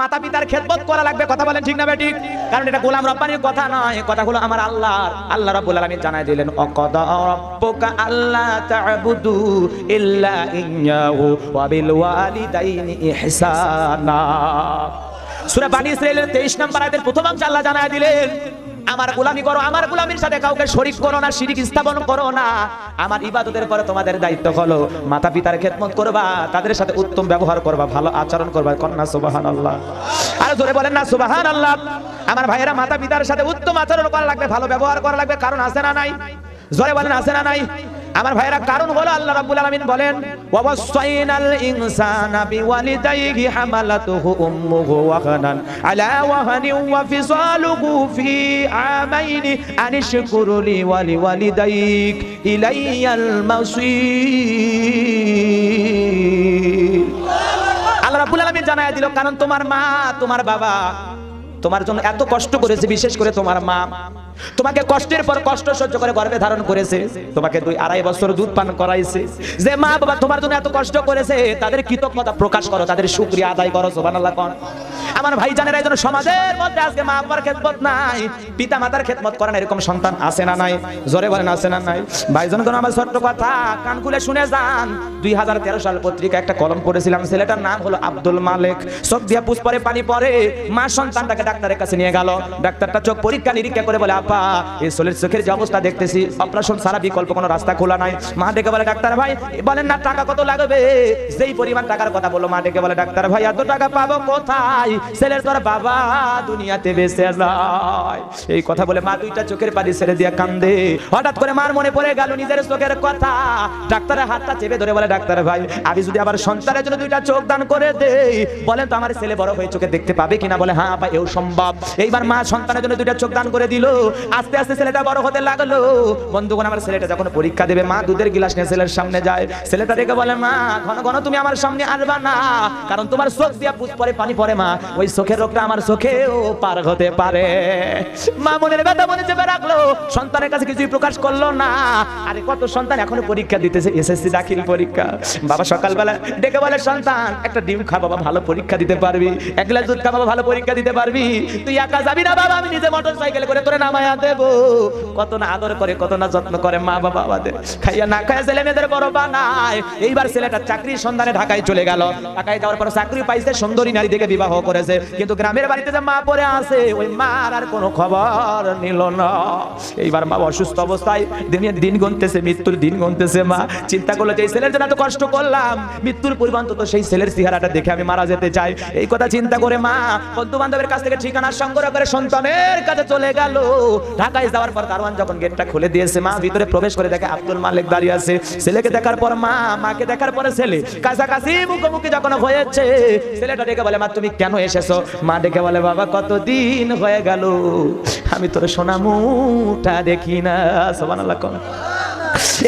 মাতা পিতার খেদমত করা লাগবে, কথা বলেন ঠিক না বেটি কারণ এটা গোলাম রব্বানির কথা নয় কথা হলো আমার আল্লাহ আল্লাহ রাব্বুল আলামিন জানাই দিলেন, অকদ রব্বুকা আল্লাহ তা'বুদু ইল্লা ইয়াহু ওয়া বিল ওয়ালিদাইনি ইহসানা। সূরা বানী ইসরাঈলের 23 নম্বর আয়াতের প্রথম অংশ আল্লাহ জানাই দিলেন আমার গোলামি করো, আমার গোলামির সাথে কাউকে শরিক করো না, শিরিক স্থাপন করো না। আমার ইবাদতের পরে তোমাদের দায়িত্ব হলো মাতা পিতার খেদমত করবা, তাদের সাথে উত্তম ব্যবহার করবা, ভালো আচরণ করবা। কন্যা সুবহানাল্লাহ। আর জোরে বলেন না, সুবহানাল্লাহ। আমার ভাইয়েরা মাতা পিতার সাথে উত্তম আচরণ করা লাগবে, ভালো ব্যবহার করা লাগবে, কারণ আছে না নাই? জোরে বলেন, আছে না নাই? আমার ভাইরা, কারণ হলো আল্লাহ রাব্বুল আলামিন বলেন ওয়াসাইনাল ইনসানা বিওয়ালিদাইহি হামালাতুহু উম্মুহু ওয়াহানান আলা ওয়াহানি ওয়া ফিসালুহু ফি আমাইনি আনিশকুরু লি ওয়া লিওয়ালিদাইক ইলাইয়াল মাসির। আল্লাহ রাব্বুল আলামিন জানায় দিল, কারণ তোমার মা, তোমার বাবা, তোমার জন্য এত কষ্ট করেছে, বিশেষ করে তোমার মা। তোমাকে কষ্টের পর কষ্ট সহ্য করে গর্ভে ধারণ করেছে। তোমাকে দুই আড়াই বছর দুধ পান করাইছে। যে মা বাবা তোমার জন্য এত কষ্ট করেছে, তাদের কৃতজ্ঞতা প্রকাশ করো, তাদের শুকরিয়া আদায় করো, সুবহানাল্লাহ কোন। আমার ভাই জানেন এই জন্য সমাজের মধ্যে আজকে মা বাবার খেদমত নাই পিতা মাতার খেদমত করেন, এরকম সন্তান আছে না নাই? জোরে বলেন, আছে না নাই? ভাইজন, কোন আমার ছোট্ট কথা, কান খুলে শুনে যান। দুই হাজার তেরো সাল পত্রিকা একটা কলম পড়েছিলাম, ছেলেটার নাম হলো আব্দুল মালিক। চোখ দিয়া পুষ পরে, পানি পরে, মা সন্তানটাকে ডাক্তারের কাছে নিয়ে গেল। ডাক্তারটা চোখ পরীক্ষা নিরীক্ষা করে বলে আপা এই সোলের চোখের যে অবস্থা দেখতেছি অপারেশন সারা বিকল্প কোনো রাস্তা খোলা নাই। মা ডেকে বলে, ডাক্তার ভাই, বলেন না, টাকা কত লাগবে? যেই পরিমাণ টাকার কথা মা ডেকে বলে, ডাক্তার ভাই, এত টাকা পাবো কোথায়? ছেলের তোর বাবা দুনিয়াতে বেঁচে যায়। এই কথা বলে মা দুইটা চোখের পানি ছেড়ে কান্দে। হঠাৎ করে মার মনে পড়ে গেল নিজের চোখের কথা। ডাক্তারের হাতটা চেপে ধরে বলে, ডাক্তার ভাই, আমি যদি আবার সন্তানের জন্য দুইটা চোখ দান করে দেই, বলেন তো আমার ছেলে বড় হয়ে চোখে দেখতে পাবে কিনা? বলে হ্যাঁ ভাই এও সম্ভব। এইবার মা সন্তানের জন্য দুইটা চোখ দান করে দিল। আস্তে আস্তে ছেলেটা বড় হতে লাগল। বন্ধুগণ, আমার ছেলেটা যখন পরীক্ষা দেবে, মা দুধের গিলাস নিয়ে ছেলের সামনে যায়। ছেলেটা দেখে বলে, মা, ঘন ঘন তুমি আমার সামনে আসবা না, কারণ তোমার চোখ দিয়া পুষ পরে পানি পরে মা। ওই চোখের রোগটা আমার চোখেও পার হতে পারে। মা মনের ব্যথা মনে চেপে রাখল। সন্তানের কাছে কিছুই প্রকাশ করল না। আরে, কত সন্তান এখনও পরীক্ষা দিতেছে, এসএসসি দাখিল পরীক্ষা। বাবা সকালবেলা ডেকে বলে, সন্তান, একটা ডিম খা, বাবা, ভালো পরীক্ষা দিতে পারবি। এক গ্লাস দুধ খা, বাবা, ভালো পরীক্ষা দিতে পারবি। তুই একা যাবি না, বাবা, আমি নিজে মোটর সাইকেল করে তোরে নামায়া দেব। কত না আদর করে, কত না যত্ন করে মা বাবা আমাদের। খাইয়া না খাইয়া ছেলে মেয়েদের বড় বানায়। এইবার ছেলেটা সন্ধানে ঢাকায় চলে গেল। ঢাকায় যাওয়ার পর চাকরি পাইছে, সুন্দরী নারী থেকে বিবাহ করেছে। কিন্তু গ্রামের বাড়িতে যে মা আছে, ওই মার আর কোনো খবর নিল না। এইবার মা অসুস্থ অবস্থায়, দিন দিন গুনতেছে, মৃত্যুর দিন গুনতেছে মা। চিন্তা করল যে, এই ছেলের জন্য এত কষ্ট করলাম। মৃত্যুর পূর্বান্ত তো সেই ছেলের চেহারাটা দেখে আমি মারা যেতে চাই। এই কথা চিন্তা করে মা বন্ধু বান্ধবের কাছ থেকে ঠিকানা সংগ্রহ করে সন্তানের কাছে চলে গেল। ঢাকায় যাওয়ার পর দারোয়ান যখন গেটটা খুলে দিয়েছে, মা ভিতরে প্রবেশ করে দেখে আব্দুল মালিক দাঁড়িয়ে আছে। ছেলেকে দেখার পর মা, মাকে দেখার পরে ছেলে। কাছাকাছি মুখোমুখি যখন হয়েছে, ছেলেটা ডেকে বলে, মা, তুমি কেন এসেছ? মা ডেকে বলে, বাবা, কতদিন হয়ে গেল? আমি তোর সোনা মুটা দেখি না। সোমান আল্লাহ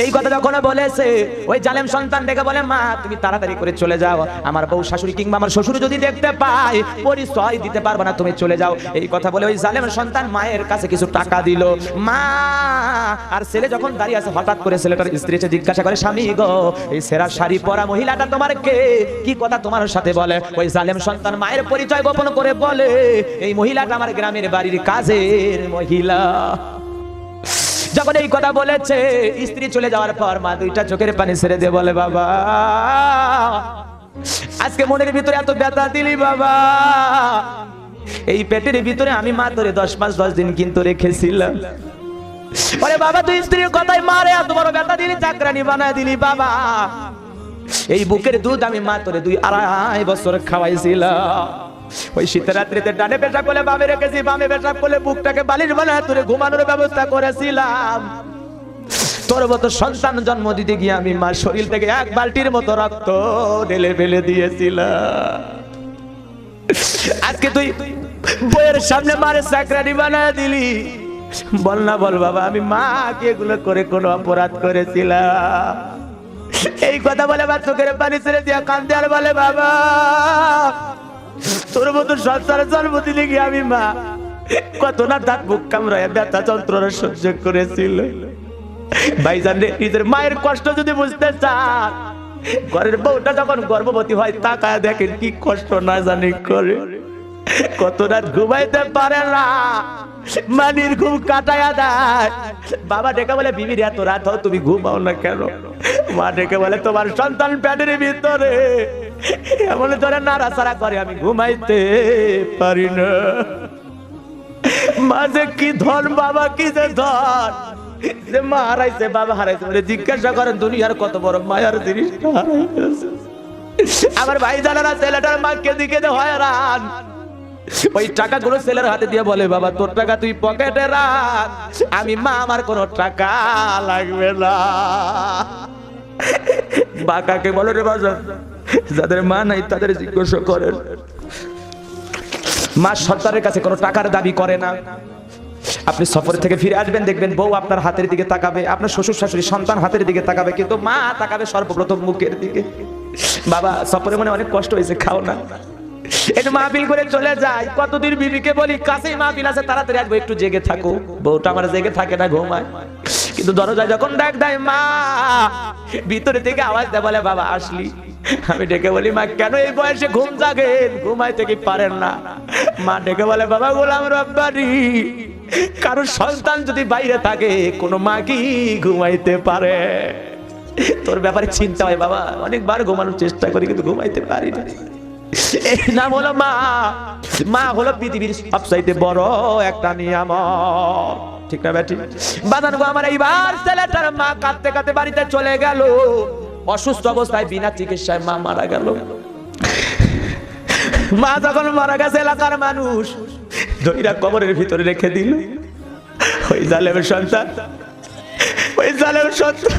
এই কথা যখন বলেছে, ওই জালেম সন্তান ডেকে বলে, মা, তুমি তাড়াতাড়ি করে চলে যাও। আমার বউ, শাশুড়ি কিংবা আমার শ্বশুর যদি দেখতে পায়, পরিচয় দিতে পারব না, তুমি চলে যাও। এই কথা বলে ওই জালেম সন্তান মায়ের কাছে কিছু টাকা দিল। মা! আর ছেলে যখন দাঁড়িয়ে আছে, হঠাৎ করে ছেলেটার স্ত্রী জিজ্ঞাসা করে, স্বামী গো, এই সেরা শাড়ি পরা মহিলাটা তোমার কে? কি কথা তোমার সাথে বলে? ওই জালেম সন্তান মায়ের পরিচয় গোপন করে বলে, এই মহিলাটা আমার গ্রামের বাড়ির কাজের মহিলা। যখন এই কথা বলেছে, স্ত্রী চলে যাওয়ার পর মা দুইটা চোখের পানি ছেড়ে দিয়ে বলে, বাবা, আজকে মনের ভিতরে এত ব্যথা দিলি, বাবা। এই পেটের ভিতরে আমি মা তোরে দশ মাস, দশ দিন কিন্তু রেখেছিলাম। আরে বাবা, তুই স্ত্রীর কথাই মারে এত বড় ব্যথা দিলি, চাকরানি বানায় দিলি, বাবা। এই বুকের দুধ আমি মা তোরে দুই আড়াই বছর খাওয়াইছিলাম। ওই শীতের রাত্রিতে ডানে পেশাব করলে বামে রেখেছি, বামে পেশাব করলে বুকটাকে বালিশ বানায় তোরে ঘুমানোর ব্যবস্থা করেছিলাম। তোর মতো সন্তান জন্ম দিতে গিয়ে আমি মার শরীর থেকে এক বালতির মতো রক্ত ঢেলে ফেলে দিয়েছিলাম। আজকে তুই বইয়ের সামনে মারে চাকরানি বানায় দিলি। বল না, বল বাবা, আমি মাকে এগুলো করে কোনো অপরাধ করেছিলাম। এই কথা বলে আমার চোখের পানি ছেড়ে দিয়া কান্দে আর বলে, বাবা তোর মতো সংসারে জন্ম দিলে গিয়ে আমি মা। কত না দাঁত বুক কামড়ায় ব্যথা যন্ত্রণা সহ্য করেছিল। ভাইজান নিজের মায়ের কষ্ট যদি বুঝতে চান, ঘরের বউটা যখন গর্ভবতী হয়, তাকায় দেখেন কি কষ্ট না জানি করে। কত রাত ঘুমাইতে পারে না, মানির ঘুম কাটায়া দেয়। বাবা ডেকে বলে বিবির এত রাত হও তুমি ঘুমাও না কেন? মা ডেকে বলে, তোমার সন্তান প্যাটের ভিতরে। এমন ধরে নাড়াচাড়া করে, আমি ঘুমাইতে পারি না। মাঝে কি ধন, বাবা কি যে ধন। যে মা হারাইছে, বাবা হারাইছে বলে জিজ্ঞাসা করেন, দুনিয়ার কত বড় মায়ার হারাইছে আমার ভাই জানারা ছেলেটার মা মাকে দিকে হয়রান। ওই টাকাগুলো ছেলের হাতে দিয়ে বলে, বাবা, তোর টাকা তুই পকেটে রাখ। আমি মা, আমার কোনো টাকা লাগবে না। বাকাকে বলো, রে বাজার যাদের মা নাই, তাদের জিজ্ঞাসা করেন। মা সন্তানের কাছে কোনো টাকার দাবি করে না। আপনি সফর থেকে ফিরে আসবেন, দেখবেন বউ আপনার হাতের দিকে তাকাবে, আপনার শ্বশুর শাশুড়ি সন্তান হাতের দিকে তাকাবে, কিন্তু মা তাকাবে সর্বপ্রথম মুখের দিকে। বাবা, সফরে মনে অনেক কষ্ট হয়েছে, খাও না। একটু মাহফিল করে চলে যায় কতদিন বিবিকে বলি, কাছেই মাহফিল আছে, তাড়াতাড়ি আসব, একটু জেগে থাকো। বউটা আমার জেগে থাকে না, ঘুমায়। কিন্তু দরজায় যখন ডাক দেয় মা, ভিতরে থেকে আওয়াজ দেয়, বলে, বাবা, আসলি। আমি ডেকে বলি, মা, কেন এই বয়সে ঘুম জাগেন? ঘুমাইতে কি পারেন না? মা ডেকে বলে, বাবা, গোলাম রব্বানি কারও সন্তান যদি বাইরে থাকে, কোনো মা কি ঘুমাইতে পারে? তোর ব্যাপারে চিন্তা হয় বাবা, অনেকবার ঘুমানোর চেষ্টা করি, কিন্তু ঘুমাইতে পারি না। নাম হলো মা। মা হলো পৃথিবীর সবচাইতে বড় একটা নিয়ামক ঠিক না ব্যাটি বাদান গো, আমার এইবার ছেলেটার মা কাঁদতে কাঁদতে বাড়িতে চলে গেল। অসুস্থ অবস্থায় বিনা চিকিৎসায় মা মারা গেল। মা যখন মারা গেছে, এলাকার মানুষ দইরা কবরের ভিতরে রেখে দিল। ওই জালেমের সন্তান, ওই জালেমের সন্তান,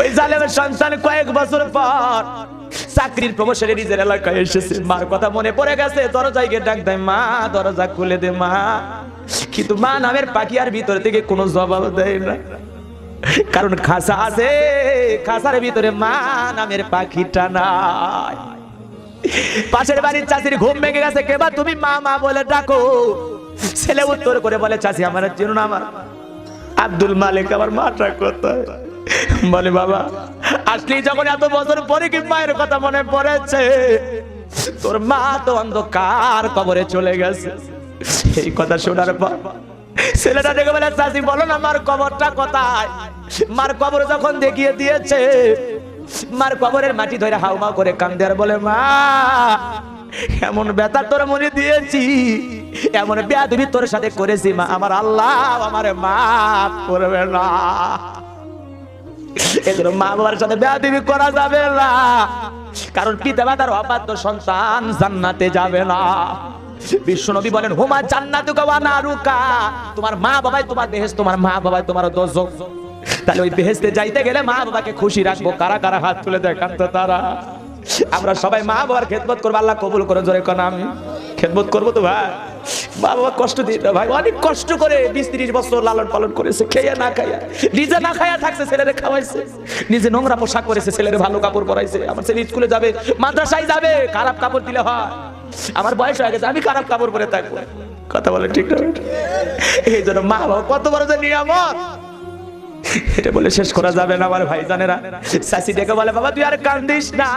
ওই জালেমের সন্তান কয়েক বছর পর চাকরির প্রমোশনে নিজের এলাকায় এসেছে। মার কথা মনে পড়ে গেছে, দরজায় গিয়ে ডাক দেয়, মা, দরজা খুলে দে মা। কিন্তু মা নামের পাখি আর ভিতর থেকে কোনো জবাব দেয় না। কারণ খাসা আছে, খাসার ভিতরে মা নামের পাখিটা নাই। পাশের বাড়ির চাষির ঘুম ভেঙে গেছে কেবা তুমি মা মা বলে ডাকো। ছেলে উত্তর করে বলে, চাষি, আমার চিনুন আমার। আব্দুল মালিক আমার মাটা কোথায়? বলে, বাবা, আসলি যখন এত বছর পরে কি মায়ের কথা মনে পড়েছে? তোর মা তো অন্ধকার কবরে চলে গেছে। এই কথা শোনার পর ছেলেটা দেখে বলে চাষি বলো না, মার কবরটা কোথায়? মার কবর যখন দেখিয়ে দিয়েছে, মার কবরের মাটি ধরে হাউমা করে কান্দে আর বলে, মা, এমন ব্যথা তোর মনে দিয়েছি, এমন বেয়াদবি তোর সাথে করেছি, মা, আমার আল্লাহ আমার মাফ করবে না। এজন্য মা বাবার সাথে বেয়াদবি করা যাবে না, কারণ পিতা মাতার অবাধ্য সন্তান জান্নাতে যাবে না। বিশ্বনবী বলেন, হুমা জান্নাতু কাওয়া নারুকা। তোমার মা বাবাই তোমার বেহেশত, তোমার মা বাবাই তোমার দোষ তাহলে ওই বেহেশতে যাইতে গেলে মা বাবাকে খুশি রাখব। কারা কারা হাত তুলে দেখান তো তারা। আমরা সবাই মা বাবার খেদমত করব, আল্লাহ কবুল করে, জোরে কোন আমি খেদমত করব তো ভাই। বাবা কষ্ট দিয়ে না ভাই, অনেক কষ্ট করে বিশ তিরিশ বছর লালন পালন করেছে, খেয়ে না খাইয়া নিজে না খাইয়া থাকছে, ছেলেরে খাওয়াইছে। নিজে নোংরা পোশাক করেছে ছেলেরে ভালো কাপড় পরাইছে। আমার ছেলে স্কুলে যাবে, মাদ্রাসায় যাবে, খারাপ কাপড় দিলে হয়। আমার বয়স হয়ে গেছে, আমি খারাপ কাপড় পরে থাকব। কথা বলে ঠিক না? এই জন্য মা বাবা কত বড় যে নিয়ামত। এটা বলে শেষ করা যাবে না আমার ভাই জানেরা সাসি ডেকে বলে, বাবা, তুই আর কান্দিস না।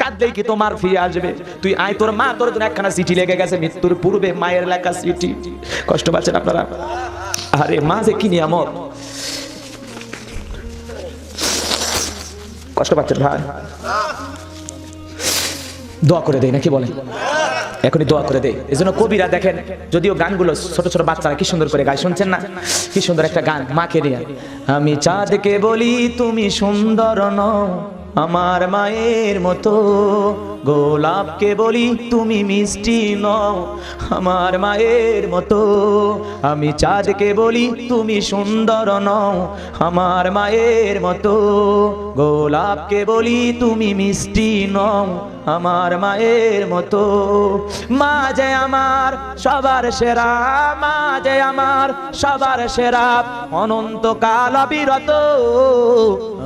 কাঁদলেই কি তোমার ফিরে আসবে? তুই আয়, তোর মা তোর জন্য একখানা চিঠি লেগে গেছে, মৃত্যুর পূর্বে মায়ের লেখা চিঠি। কষ্ট পাচ্ছেন আপনারা? আরে মা যে কি নিয়ামত। কষ্ট পাচ্ছেন ভাই? দোয়া করে দেয় নাকি বলেন? এখনই দোয়া করে দেয় এই জন্য কবিরা দেখেন, যদিও গানগুলো ছোট ছোট বাচ্চারা কি সুন্দর করে গায়, শুনছেন না? কি সুন্দর একটা গান, মাকে নিয়ে। আমি চাঁদকে বলি, তুমি সুন্দর নও। আমার মায়ের মতো। গোলাপকে বলি তুমি মিষ্টি নও। আমার মায়ের মতো। আমি চাঁদকে বলি তুমি সুন্দর নও। আমার মায়ের মতো। গোলাপকে বলি তুমি মিষ্টি নও। আমার মায়ের মতো। মা যে আমার সবার সেরা, মা যে আমার সবার সেরা। অনন্তকাল অবিরত।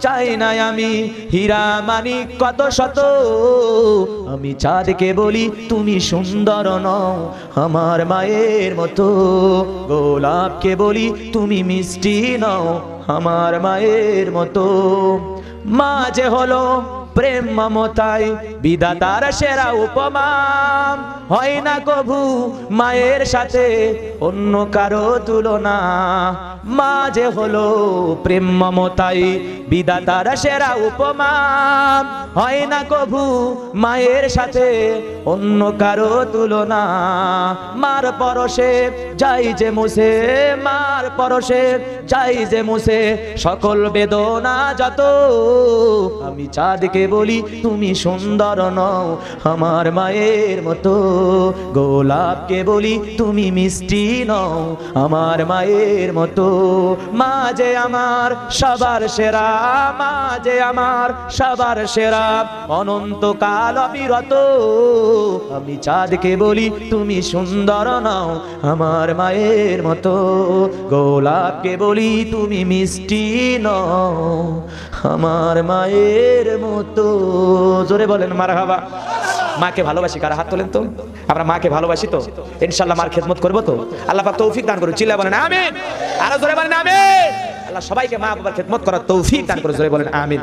চাই না আমি। হীরা মানিক কত শত? আমি চাঁদকে বলি, তুমি সুন্দর নও, আমার মায়ের মতো। গোলাপকে বলি, তুমি মিষ্টি নও, আমার মায়ের মতো। মা যে হলো প্রেম মমতায় বিদাতার সেরা উপমা। হয় না কভু মায়ের সাথে, অন্য কারও তুলনা। মা যে হলো প্রেম মমতায় বিদাতার সেরা উপমা। হয় না কভু মায়ের সাথে, অন্য কারও তুলনা। মার পরশে যাই যে মুছে, মার পরশে যাই যে মুছে, সকল বেদনা যত। আমি চাঁদকে বলি, তুমি সুন্দর নও, আমার মায়ের মতো। গোলাপকে বলি তুমি মিষ্টি নও, আমার মায়ের মতো। মা যে আমার সবার সেরা মা যে আমার সবার সেরা। অনন্তকাল অবিরত, আমি চাঁদকে বলি তুমি সুন্দর নও, আমার মায়ের মতো। গোলাপকে বলি তুমি মিষ্টি নও, আমার মায়ের মতো। জোরে বলেন মার মাকে ভালোবাসি, কারা হাত তোলেন তো? আমরা মাকে ভালোবাসি তো। ইনশাল্লাহ মার খেদমত করব তো। আল্লাহ পাক তৌফিক দান করুন। চিল্লা বলেন, আমিন। আরও জোরে বলেন, আমিন। আল্লাহ সবাইকে মা বাবার খেদমত করার তৌফিক দান করে জোরে বলেন, আমিন।